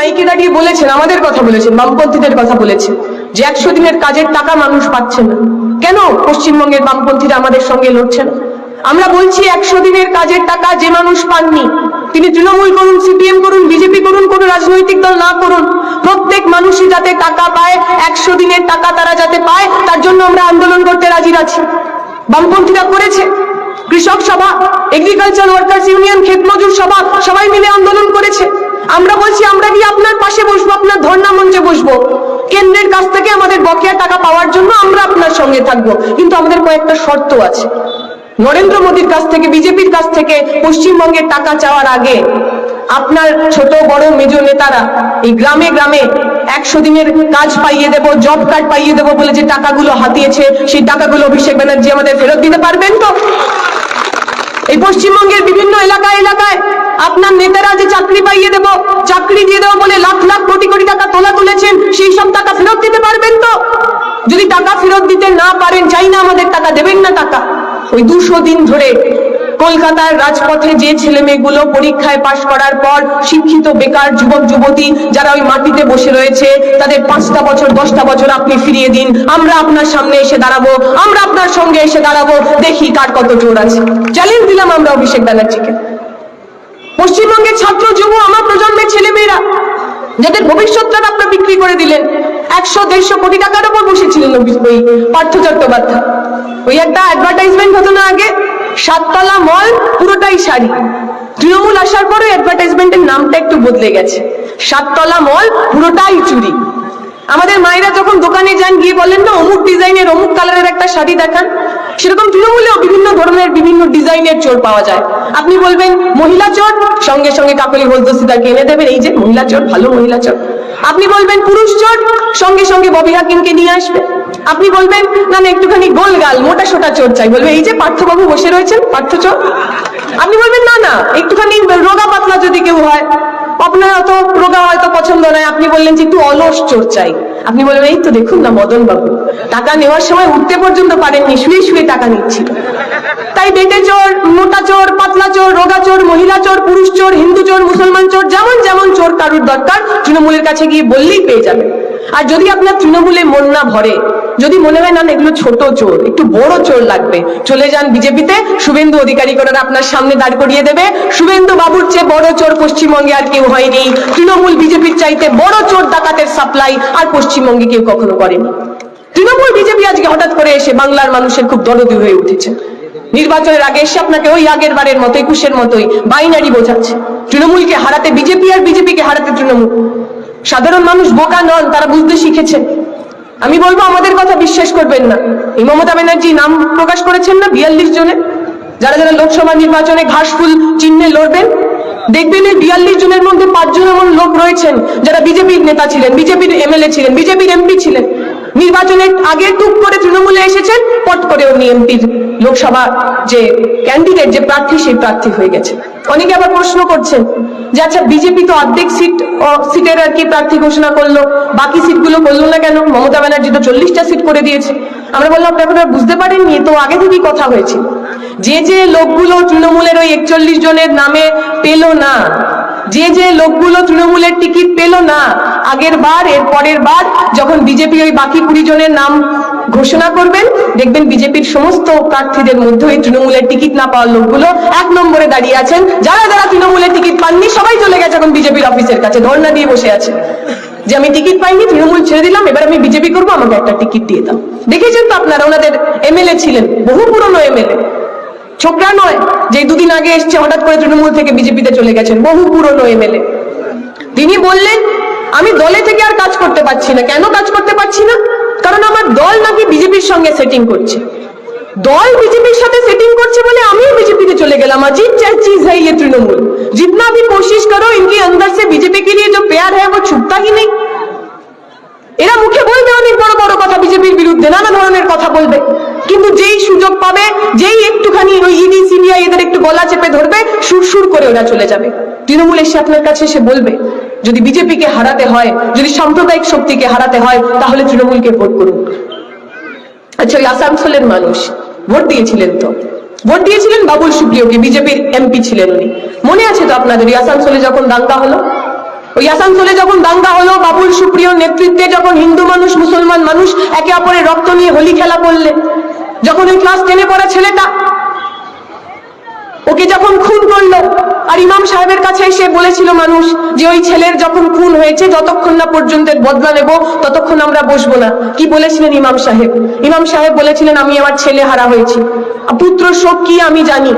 মাইকে দাঁড়িয়ে বলেছেন, আমাদের কথা বলেছেন, বামপন্থীদের কথা বলেছেন, যে একশো দিনের কাজের টাকা মানুষ পাচ্ছে না। কেন পশ্চিমবঙ্গের বামপন্থীরা আমাদের সঙ্গে লড়ছে না? আমরা বলছি একশো দিনের কাজের টাকা যে মানুষ পাননি, তিনি তৃণমূল করুন, সিপিএম করুন, বিজেপি করুন, কোন রাজনৈতিক দল না করুন, প্রত্যেক মানুষই যাতে টাকা পায়, একশো দিনের টাকা তারা যাতে পায়, তার জন্য আমরা আন্দোলন করতে রাজি আছি। বামপন্থীরা করেছে। কৃষক সভা এগ্রিকালচার ওয়ার্কার্স ইউনিয়ন ক্ষেত মজুর সভা, সবাই মিলে আন্দোলন করেছে। আমরা বলছি, আমরা কি আপনার পাশে বসবো, আপনার ধর্ণা মঞ্চে বসবো। কেন্দ্রের কাছ থেকে আমাদের বকেয়া টাকা পাওয়ার জন্য আমরা আপনার সঙ্গে থাকব। কিন্তু আমাদের কয়েকটা শর্ত আছে। নরেন্দ্র মোদীর কাছ থেকে, বিজেপির কাছ থেকে পশ্চিমবঙ্গের টাকা চাওয়ার আগে আপনার ছোট, বড়, মেজ নেতারা এই গ্রামে গ্রামে একশো দিনের কাজ পাইয়ে দেব জব কার্ড পাইয়ে দেবো বলে যে টাকাগুলো হাতিয়েছে, সেই টাকাগুলো অভিষেক ব্যানার্জি আমাদের ফেরত দিতে পারবেন তো? এই পশ্চিমবঙ্গের বিভিন্ন এলাকায় এলাকায় আপনার নেতারা যে চাকরি পাইয়ে দেব, চাকরি দিয়ে দেবো বলে লাখ লাখ কোটি কোটি টাকা তোলা তুলেছেন, সেই সব টাকা ফেরত দিতে পারবেন তো? যদি টাকা ফেরত দিতে না পারেন চাই না আমাদের টাকা, দেবেন না টাকা। ওই দুশো দিন ধরে কলকাতার রাজপথে যে ছেলে মেয়েগুলো পরীক্ষায় পাশ করার পর শিক্ষিত, বেকার যুবক, যুবতী যারা ওই মাটিতে বসে রয়েছে, তাদের পাঁচটা বছর, দশটা বছর আপনি ফিরিয়ে দিন। আমরা আপনার সামনে এসে দাঁড়াবো, আমরা আপনার সঙ্গে এসে দাঁড়াবো। দেখি কার কত জোর আছে। চ্যালেঞ্জ দিলাম আমরা অভিষেক ব্যানার্জিকে। পশ্চিমবঙ্গের ছাত্র, যুব, আমার প্রজন্মের ছেলেমেয়েরা, যাদের ভবিষ্যৎটা আপনারা বিক্রি করে দিলেন, একশো, দেড়শো কোটি টাকার উপর বসেছিলেন ওই- পার্থ চট্টোপাধ্যায়। ওই একটা অ্যাডভার্টাইজমেন্ট হতো না আগে, সাততলা মল পুরোটাই শাড়ি। তৃণমূল আসার পরে অ্যাডভার্টাইজমেন্টের নামটা একটু বদলে গেছে। সাততলা মল পুরোটাই চুরি। আমাদের মায়েরা যখন দোকানে যান, গিয়ে বলেন না, অমুক ডিজাইনের অমুক কালারের একটা শাড়ি দেখান। সেরকম তৃণমূলেও বিভিন্ন ধরনের বিভিন্ন ডিজাইনের চোর পাওয়া যায়। আপনি বলবেন, মহিলা চোর? সঙ্গে সঙ্গে কাকলি হলদস্তিদারকে এনে দেবেন, এই যে মহিলা চোর, ভালো মহিলা চোর। আপনি বলবেন, পুরুষ চোর? সঙ্গে সঙ্গে ববি হাকিমকে নিয়ে আসবে। আপনি বলবেন, না না, একটুখানি গোলগাল মোটা সোটা চোর চাই। বলবে, এই যে পার্থবাবু বসে রয়েছেন, পার্থ চোর? আপনি বলবেন, না না, একটুখানি রোগা পাতলা যদি কেউ হয় আপনার হয়তো রোগা হয়তো পছন্দ নয়। আপনি বললেন যে একটু অলস চোর চাই। আপনি বলবেন, এই তো দেখুন না মদন বাবু টাকা নেওয়ার সময় উঠতে পর্যন্ত পারেননি, শুয়ে শুয়ে টাকা নিচ্ছিল। তাই বেটে চোর, মোটা চোর, পাতলা চোর, রোগা চোর, মহিলা চোর, পুরুষ চোর, হিন্দু চোর, মুসলমান চোর, যেমন যেমন চোর কারুর দরকার, তৃণমূলের কাছে গিয়ে বললেই পেয়ে যাবে। আর যদি আপনার তৃণমূলে মন না ভরে যদি মনে হয়, না এগুলো ছোট চোর, একটু বড় চোর লাগবে। চলে যান বিজেপিতে, শুভেন্দু অধিকারী করে আপনার সামনে দাঁড় করিয়ে দেবে। শুভেন্দু বাবুর চেয়ে বড় চোর পশ্চিমবঙ্গে আর কেউ হয়নি। তৃণমূল বিজেপির চাইতে বড় চোর ডাকাতের সাপ্লাই আর পশ্চিমবঙ্গে কেউ কখনো করেনি। তৃণমূল বিজেপি আজকে হঠাৎ করে এসে বাংলার মানুষের খুব দরদি হয়ে উঠেছে। নির্বাচনের আগে এসে আপনাকে ওই আগের বারের মতো, একুশের মতোই বাইনারি বোঝাচ্ছে। তৃণমূলকে হারাতে বিজেপি আর বিজেপিকে হারাতে তৃণমূল। সাধারণ মানুষ বোকা নন, তারা বুঝতে শিখেছে। আমি বলব, আমাদের কথা বিশ্বাস করবেন না। এই মমতা ব্যানার্জি নাম প্রকাশ করেছেন না বিয়াল্লিশ জনে? যারা যারা লোকসভা নির্বাচনে ঘাসফুল চিহ্নে লড়বেন, দেখবেন এই বিয়াল্লিশ জনের মধ্যে পাঁচজন এমন লোক রয়েছেন, যারা বিজেপির নেতা ছিলেন, বিজেপির এমএলএ ছিলেন, বিজেপির এমপি ছিলেন। নির্বাচনের আগে টুক করে তৃণমূলে এসেছেন, পট করে উনি এমপির লোকসভা যে ক্যান্ডিডেট যে প্রার্থী, সেই প্রার্থী হয়ে গেছে অনেকে আবার প্রশ্ন করছেন যে আচ্ছা বিজেপি তো অর্ধেক সিট সিটের আর কি প্রার্থী ঘোষণা করল, বাকি সিটগুলো করল না কেন? মমতা ব্যানার্জি তো চল্লিশটা সিট করে দিয়েছে। আমরা বললাম আপনি আপনারা বুঝতে পারেননি তো আগে থেকেই কথা হয়েছে। যে যে লোকগুলো তৃণমূলের ওই একচল্লিশ জনের নামে পেল না যে যে লোকগুলো তৃণমূলের টিকিট পেল না, আগের বার, এর পরের বার, যখন বিজেপি ওই বাকি কুড়ি জনের নাম ঘোষণা করবেন, দেখবেন বিজেপির সমস্ত প্রার্থীদের মধ্যে ওই তৃণমূলের টিকিট না পাওয়ার লোকগুলো এক নম্বরে দাঁড়িয়ে আছেন। যারা যারা তৃণমূলের টিকিট পাননি, সবাই চলে গেছে এখন বিজেপির অফিসের কাছে, ধর্ণা দিয়ে বসে আছে। যে আমি টিকিট পাইনি, তৃণমূল ছেড়ে দিলাম, এবার আমি বিজেপি করব, আমাকে একটা টিকিট দিয়ে দাও। দেখেছেন তো আপনারা, ওনাদের এমএলএ ছিলেন, বহু পুরনো এমএলএ। ছোকরা নয় যে দুদিন আগে এসছে হঠাৎ করে তৃণমূল থেকে বিজেপিতে চলে গেছেন বহু পুরনো এমএলএ তিনি বললেন আমি দলে থেকে আর কাজ করতে পারছি না কেন কাজ করতে পারছি না কারণ আমার দল নাকি বিজেপির সঙ্গে সেটিং করছে দল বিজেপির সাথে সেটিং করছে বলে আমিও बीजेपी चले गलम अजीब चा- चीज है ये तृणमूल जितना भी कोशिश करो इनके अंदर से बीजेपी के लिए जो प्यार है वो छुपता ही नहीं এরা মুখে বলবে অনেক বড় বড় কথা বিজেপির বিরুদ্ধে নানা ধরনের কথা বলবে কিন্তু যেই সুযোগ পাবে, যেই একটুখানি ওই ইডি, সিবিআই এদের একটু গলা চেপে ধরবে, সুরসুর করে ওরা চলে যাবে। তৃণমূল এসে কাছে এসে বলবে, যদি বিজেপিকে হারাতে হয়, যদি সাম্প্রদায়িক শক্তিকে হারাতে হয়, তাহলে তৃণমূলকে ভোট করুন। আচ্ছা ওই আসানসোলের মানুষ, ভোট দিয়েছিলেন তো। ভোট দিয়েছিলেন বাবুল সুপ্রিয়কে, বিজেপির এমপি ছিলেন উনি। মনে আছে তো আপনাদের, ওই আসানসোলে যখন দাঙ্গা হলো? ওই আসানসোলে যখন দাঙ্গা হলো, বাবুল সুপ্রিয় নেতৃত্বে যখন হিন্দু মানুষ, মুসলমান মানুষ একে অপরের রক্ত নিয়ে হোলি খেলা করলে যখন ওই ক্লাস টেনে পড়া ছেলেটা ওকে যখন খুন করল, আর ইমাম সাহেবের কাছে এসে বলেছিল মানুষ যে ওই ছেলের যখন খুন হয়েছে, যতক্ষণ না পর্যন্ত বদলা নেব, ততক্ষণ আমরা বসবো না। কি বলেছিলেন ইমাম সাহেব? ইমাম সাহেব বলেছিলেন, আমি আমার ছেলে হারা হয়েছি। পুত্র শোক কি আমি জানি?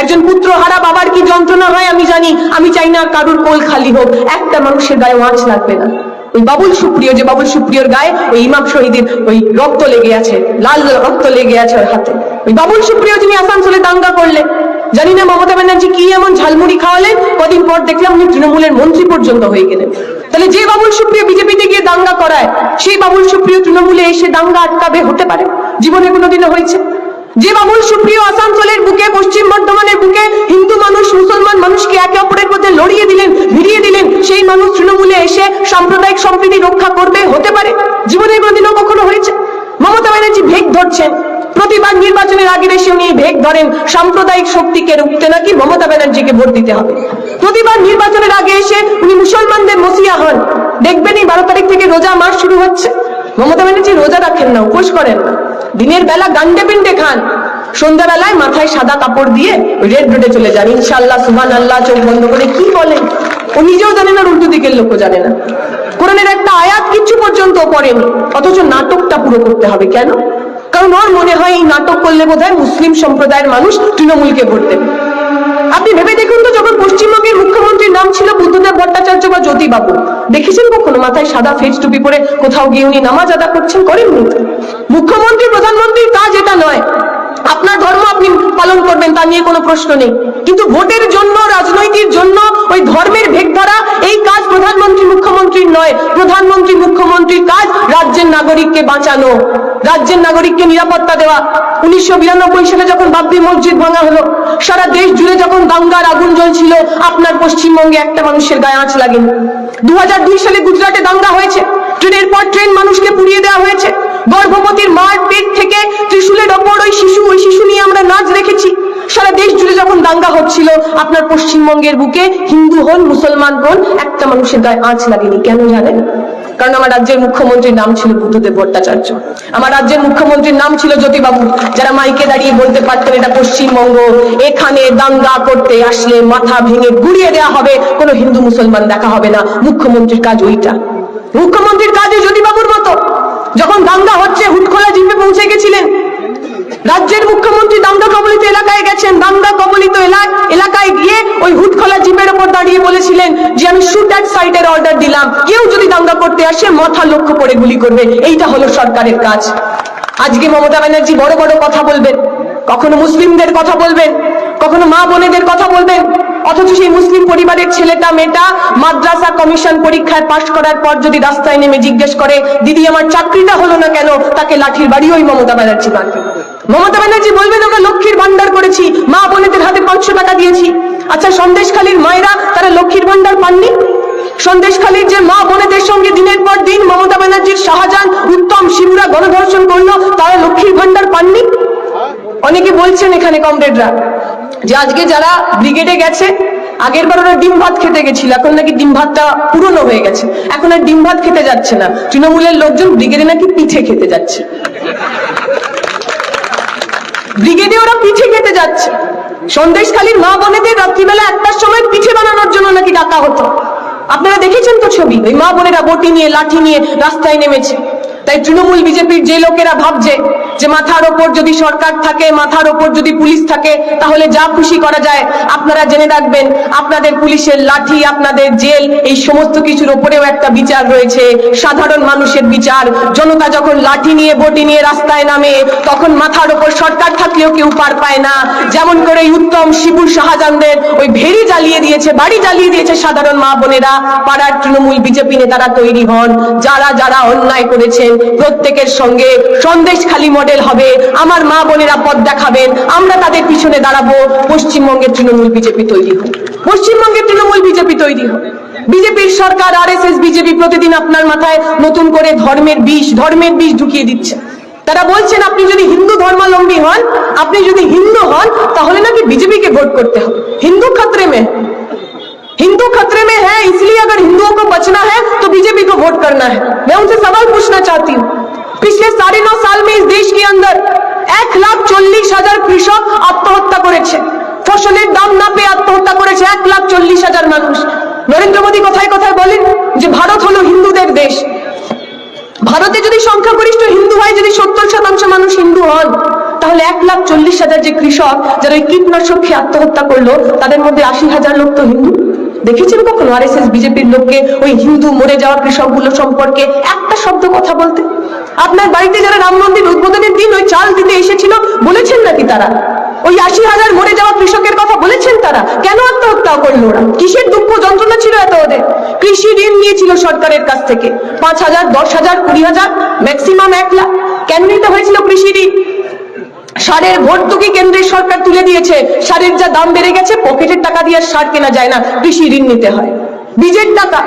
একজন পুত্র হারা বাবার কি যন্ত্রণা হয় আমি জানি। আমি চাই না কারুর কোল খালি হোক। একটা মানুষের গায়ে ওয়াঁচ লাগবে না। ওই বাবুল সুপ্রিয়, যে বাবুল সুপ্রিয়র গায়ে ওই ইমাম শহীদের ওই রক্ত লেগে আছে, লাল রক্ত লেগে আছে ওর হাতে। ওই বাবুল সুপ্রিয় যিনি আসানসোলে দাঙ্গা করলে জানি না মমতা ব্যানার্জি কি এমন ঝালমুড়ি খাওয়ালেন, কদিন পর দেখলাম উনি তৃণমূলের মন্ত্রী পর্যন্ত হয়ে গেলেন। তাহলে যে বাবুল সুপ্রিয় বিজেপিতে গিয়ে দাঙ্গা করায়, সেই বাবুল সুপ্রিয় তৃণমূলে এসে দাঙ্গা আটকাবে হতে পারে। জীবনে কোনোদিনও হয়েছে। যে বাবুল সুপ্রিয় আসানসোলের বুকে, পশ্চিম বর্ধমানের বুকে হিন্দু মানুষ, মুসলমান মানুষকে একে অপরের মধ্যে লড়িয়ে দিলেন, ভিড়িয়ে দিলেন। সেই মানুষ তৃণমূলে এসে সাম্প্রদায়িক সম্প্রীতি রক্ষা করবে, হতে পারে। জীবনে কোনোদিনও কখনো হয়েছে। মমতা ব্যানার্জি ভেগ ধরছেন। প্রতিবার নির্বাচনের আগে এসে উনি ভেগ ধরেন। সাম্প্রদায়িক শক্তিকে রুখতে নাকি মমতা ব্যানার্জিকে ভোট দিতে হবে? প্রতিবার নির্বাচনের আগে এসে উনি মুসলমানদের মসিয়া হন। দেখবেন এই বারো তারিখ থেকে রোজা মাস শুরু হচ্ছে। মমতা ব্যানার্জি রোজা রাখেন না, উপোস করেন। না দিনের বেলা গান্ডে পিন্ডে খান। সন্ধ্যাবেলায় মাথায় সাদা কাপড় দিয়ে রেড রোডে চলে যান। ইনশাল্লাহ সুবান আল্লাহ চোখ বন্ধ করে কি বলেন? ও নিজেও জানে না, উল্টো দিকের লোকও জানে না। কোরআনের একটা আয়াত কিচ্ছু পর্যন্ত পড়েনি। অথচ নাটকটা পুরো করতে হবে কেন? কারণ ওর মনে হয় এই নাটক করলে বোধহয় মুসলিম সম্প্রদায়ের মানুষ তৃণমূলকে ভোট দেবে। আপনি ভেবে দেখুন তো, যখন পশ্চিমবঙ্গের মুখ্যমন্ত্রীর নাম ছিল বুদ্ধদেব ভট্টাচার্য বা জ্যোতিবাবু দেখেছেন কখনো? মাথায় সাদা ফেজ টুপি পরে কোথাও গিয়ে উনি নামাজ আদা করছেন? করেন মুখ্যমন্ত্রী প্রধানমন্ত্রীর কাজ এটা নয়। আপনার ধর্ম আপনি পালন করবেন, তা নিয়ে কোনো প্রশ্ন নেই। কিন্তু ভোটের জন্য, রাজনৈতিক জন্য, ওই ধর্মের ভেগ ধরা এই কাজ প্রধানমন্ত্রী, মুখ্যমন্ত্রীর নয়। প্রধানমন্ত্রী, মুখ্যমন্ত্রীর কাজ রাজ্যের নাগরিককে বাঁচানো। রাজ্যের নাগরিককে নিরাপত্তা দেওয়া। উনিশশো বিরানব্বই সালে যখন বাবরি মসজিদ ভাঙা হলো, সারা দেশ জুড়ে যখন দাঙ্গার আগুন জ্বলছিল, আপনার পশ্চিমবঙ্গে একটা মানুষের গায়ে আঁচ লাগেনি। দু সালে গুজরাটে দাঙ্গা হয়েছে। ট্রেনের পর ট্রেন মানুষকে পুড়িয়ে দেওয়া হয়েছে। গর্ভবতীর মার পেট থেকে ত্রিশুলের ওপর ওই শিশু ওই শিশু নিয়ে আমরা নাচ দেখেছি। সারা দেশ জুড়ে যখন দাঙ্গা হচ্ছিল, আপনার পশ্চিমবঙ্গের বুকে হিন্দু হন, মুসলমান হন, একটা মানুষের গায়ে আঁচ লাগেনি, কেন জানেন? কারণ আমার রাজ্যের মুখ্যমন্ত্রীর নাম ছিল বুদ্ধদেব ভট্টাচার্য। আমার রাজ্যের মুখ্যমন্ত্রীর নাম ছিল জ্যোতিবাবু। যারা মাইকে দাঁড়িয়ে বলতে পারতেন এটা পশ্চিমবঙ্গ, এখানে দাঙ্গা করতে আসলে মাথা ভেঙে গুড়িয়ে দেওয়া হবে, কোনো হিন্দু মুসলমান দেখা হবে না। মুখ্যমন্ত্রীর কাজ ওইটা। মুখ্যমন্ত্রীর কাজই জ্যোতিবাবুর মতো। যখন দাঙ্গা হচ্ছে, হুটখোলা জিপে পৌঁছে গেছিলেন। রাজ্যের মুখ্যমন্ত্রী দাঙ্গা কবলিত এলাকায় গেছেন। দাঙ্গা কবলিত এলা- এলাকায় গিয়ে ওই হুটখোলা জিপের ওপর দাঁড়িয়ে বলেছিলেন যে, আমি শুট অ্যাট সাইটের অর্ডার দিলাম। কেউ যদি দাঙ্গা করতে আসে, মাথা লক্ষ্য করে গুলি করবে। এইটা হলো সরকারের কাজ। আজকে মমতা ব্যানার্জি বড় বড় কথা বলবেন। কখনো মুসলিমদের কথা বলবেন, কখনো মা বোনেদের কথা বলবেন। অথচ সেই মুসলিম পরিবারের ছেলেটা, মেয়েটা মাদ্রাসা কমিশন পরীক্ষায় পাশ করার পর যদি রাস্তায় নেমে জিজ্ঞেস করে, দিদি, আমার চাকরিটা হলো না কেন? তাকে লাঠির বাড়ি ওই মমতা ব্যানার্জি মারবে। মমতা ব্যানার্জি বলবেন, আমরা লক্ষ্মীর ভান্ডার করেছি। মা বোনেদের হাতে পাঁচশো টাকা দিয়েছি। আচ্ছা সন্দেশখালীর মায়েরা তারা লক্ষ্মীর ভান্ডার পাননি? সন্দেশখালীর যে মা বোনেদের সঙ্গে দিনের পর দিন মমতা ব্যানার্জির শাহজাহান উত্তম শিবুরা গণধর্ষণ করল, তারা লক্ষ্মীর ভান্ডার পাননি? অনেকে বলছেন এখানে কমরেডরা। যে আজকে যারা ব্রিগেডে গেছে, আগের বার ওরা ডিম ভাত খেতে গেছিল, এখন নাকি ডিম ভাতটা পুরনো হয়ে গেছে। এখন আর ডিম ভাত খেতে যাচ্ছে না। তৃণমূলের লোকজন ব্রিগেডে নাকি পিঠে খেতে যাচ্ছে। ব্রিগেডে ওরা পিঠে খেতে যাচ্ছে। সন্দেশখালীর মা বোনেদের রাত্রিবেলা একটার সময় পিঠে বানানোর জন্য নাকি ডাকা হতো। আপনারা দেখেছেন তো ছবি? ওই মা বোনেরা বটি নিয়ে, লাঠি নিয়ে রাস্তায় নেমেছে। তাই তৃণমূল বিজেপির যে লোকেরা ভাবছে যে মাথার ওপর যদি সরকার থাকে, মাথার ওপর যদি পুলিশ থাকে, তাহলে যা খুশি করা যায়, আপনারা জেনে রাখবেন, আপনাদের পুলিশের লাঠি, আপনাদের জেল, এই সমস্ত কিছুর ওপরেও একটা বিচার রয়েছে। সাধারণ মানুষের বিচার। জনতা যখন লাঠি নিয়ে, বটি নিয়ে রাস্তায় নামে, তখন মাথার ওপর সরকার থাকলেও কেউ পার পায় না। যেমন করে উত্তম শিবুর শাহজাহানদের ওই ভেরি জ্বালিয়ে দিয়েছে, বাড়ি জ্বালিয়ে দিয়েছে সাধারণ মা বোনেরা। পাড়ার তৃণমূল বিজেপি নেতারা তৈরি হন। যারা যারা অন্যায় করেছেন, প্রত্যেকের সঙ্গে সন্দেশ খালি মডেল হবে আমার মা বোনেরা পথ দেখাবেন আমরা তাদের পিছনে দাঁড়াবো পশ্চিমবঙ্গের তৃণমূল বিজেপি তৈরি হোক পশ্চিমবঙ্গের তৃণমূল বিজেপি তৈরি হোক বিজেপির সরকার আর এস এস বিজেপি প্রতিদিন আপনার মাথায় নতুন করে ধর্মের বিষ ধর্মের বিষ ঢুকিয়ে দিচ্ছে তারা বলছেন আপনি যদি হিন্দু ধর্মাবলম্বী হন আপনি যদি হিন্দু হন তাহলে নাকি বিজেপিকে ভোট করতে হবে হিন্দু খাতরে মে हिंदू खतरे में है इसलिए अगर हिंदुओं को बचना है तो बीजेपी को वोट करना है मैं उनसे सवाल पूछना चाहती हूँ पिछले साढ़े नौ साल में इस देश के अंदर এক লাখ চল্লিশ হাজার কৃষক আত্মহত্যা করেছে ফসলের দাম না পেয়ে আত্মহত্যা করেছে এক লাখ চল্লিশ হাজার মানুষ নরেন্দ্র মোদী কথায় কথায় বলেন যে ভারত হলো হিন্দুদের দেশ ভারতে যদি সংখ্যাগরিষ্ঠ হিন্দু হয় যদি সত্তর শতাংশ মানুষ হিন্দু হন তাহলে এক লাখ চল্লিশ হাজার যে কৃষক যারা ওই কীটনাশক খেয়ে আত্মহত্যা করলো তাদের মধ্যে আশি হাজার লোক তো হিন্দু দেখেছেন কখনো আর এস এস বিজেপির লোককে ওই হিন্দু মরে যাওয়া কৃষকগুলো সম্পর্কে একটা শব্দ কথা বলতে আপনার বাড়িতে যারা রাম মন্দির উদ্বোধনের দিন ওই চাল দিতে এসেছিল, বলেছেন নাকি তারা? ওই আশি হাজার মরে যাওয়া কৃষকের কথা বলেছেন তারা? কেন আত্মহত্যা করল ওরা? কিসের দুঃখ যন্ত্রণা ছিল এত ওদের? কৃষি ঋণ নিয়েছিল সরকারের কাছ থেকে। পাঁচ হাজার, দশ হাজার, কুড়ি হাজার ম্যাক্সিমাম এক লাখ। কেন নিতে হয়েছিল কৃষি ঋণ? সারের ভর্তুকি কেন্দ্রের সরকার তুলে দিয়েছে? সারের যা দাম বেড়ে গেছে, পকেটের টাকা দিয়ে সার কেনা যায় না। কৃষি ঋণ নিতে হয়। বীজের টাকা,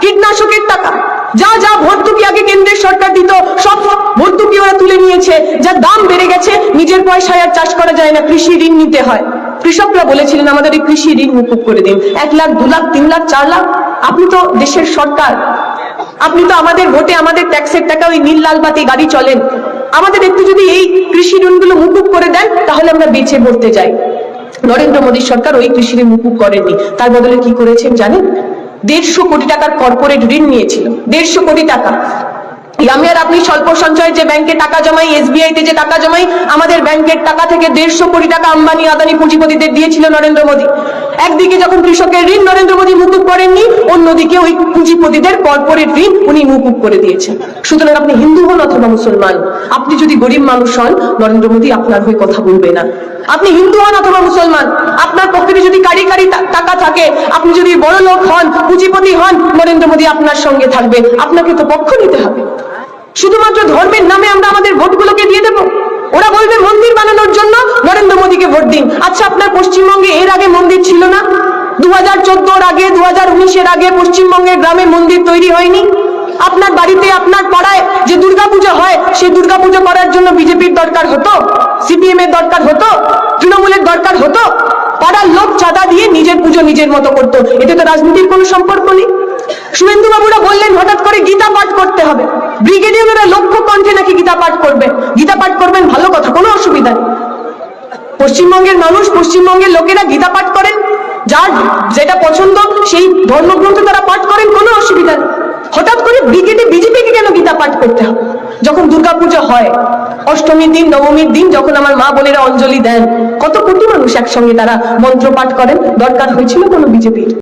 কীটনাশকের টাকা। যা যা ভর্তুকি আগে কেন্দ্রের সরকার দিত, সব ভর্তুকি ওরা তুলে নিয়েছে। যা দাম বেড়ে গেছে, নিজের পয়সায় আর চাষ করা যায় না, কৃষি ঋণ নিতে হয়। কৃষকরা বলেছিলেন, আমাদের এই কৃষি ঋণ মুকুব করে দিন। এক লাখ, দু লাখ, তিন লাখ, চার লাখ। আপনি তো দেশের সরকার। আপনি তো আমাদের ভোটে আমাদের ট্যাক্সের টাকা ওই নীল লাল বাতি গাড়ি চলেন। আমাদের একটু যদি এই কৃষি ঋণগুলো মুকুব করে দেন, তাহলে আমরা বেঁচে বলতে যাই নরেন্দ্র মোদী সরকার ওই কৃষি ঋণ মুকুব করেননি। তার বদলে কি করেছেন জানেন? দেড়শো কোটি টাকার কর্পোরেট ঋণ নিয়েছিল। দেড়শো কোটি টাকা। আমি আপনি স্বল্প সঞ্চয় যে ব্যাংকে টাকা জমাই, এসবিআই তে যে টাকা জমাই, আমাদের ব্যাংকের টাকা থেকে দেড়শো কোটি টাকা আম্বানি, আদানি পুঁজিপতিদের দিয়েছিল নরেন্দ্র মোদী। একদিকে যখন কৃষকের ঋণ নরেন্দ্র মোদী মুকুব করেননি, অন্যদিকে ওই পুঁজিপতিদের কর্পোরেট ঋণ উনি মুকুব করে দিয়েছেন। সুতরাং আপনি হিন্দু হন অথবা মুসলমান, আপনি যদি গরিব মানুষ হন, নরেন্দ্র মোদী আপনার হয়ে কথা বলবে না। আপনি হিন্দু হন অথবা মুসলমান, আপনার পকেটে যদি কারি কারি টাকা থাকে, আপনি যদি বড় লোক হন, পুঁজিপতি হন, নরেন্দ্র মোদী আপনার সঙ্গে থাকবে, আপনাকে তো পক্ষ নিতে হবে। শুধুমাত্র ধর্মের নামে আমরা আমাদের ভোটগুলোকে দিয়ে দেব। ওরা বলবে মন্দির বানানোর জন্য নরেন্দ্র মোদীকে ভোট দিন। আচ্ছা আপনার পশ্চিমবঙ্গে এর আগে মন্দির ছিল না? দু হাজার চোদ্দোর আগে দু হাজার উনিশের আগে পশ্চিমবঙ্গের গ্রামে মন্দির তৈরি হয়নি? আপনার বাড়িতে, আপনার পাড়ায় যে দুর্গাপূজা হয়, সেই দুর্গাপূজা করার জন্য বিজেপির দরকার হতো? সিপিএম এর দরকার হতো, তৃণমূলের দরকার হতো, পাড়ার লোক চাঁদা দিয়ে নিজের পুজো নিজের মতো করতো। এতে তো রাজনীতির কোনো সম্পর্ক নেই। শুভেন্দু বাবুরা বললেন, হঠাৎ করে গীতা পাঠ করতে হবে। ব্রিগেডিয়াররা লক্ষ্য কণ্ঠে নাকি গীতা পাঠ করবে গীতা পাঠ করবেন, ভালো কথা, কোনো অসুবিধা নেই। পশ্চিমবঙ্গের মানুষ, পশ্চিমবঙ্গের লোকেরা গীতা পাঠ করেন। যার যেটা পছন্দ, সেই ধর্মগ্রন্থ তারা পাঠ করেন, কোনো অসুবিধা নেই। হঠাৎ করে ব্রিগেডে, বিজেপিকে কেন গীতা পাঠ করতে হবে? যখন দুর্গাপূজা হয়, অষ্টমীর দিন, নবমীর দিন, যখন আমার মা বোনেরা অঞ্জলি দেন, কত কোটি মানুষ একসঙ্গে তারা মন্ত্র পাঠ করেন, দরকার হয়েছিল কোনো বিজেপির।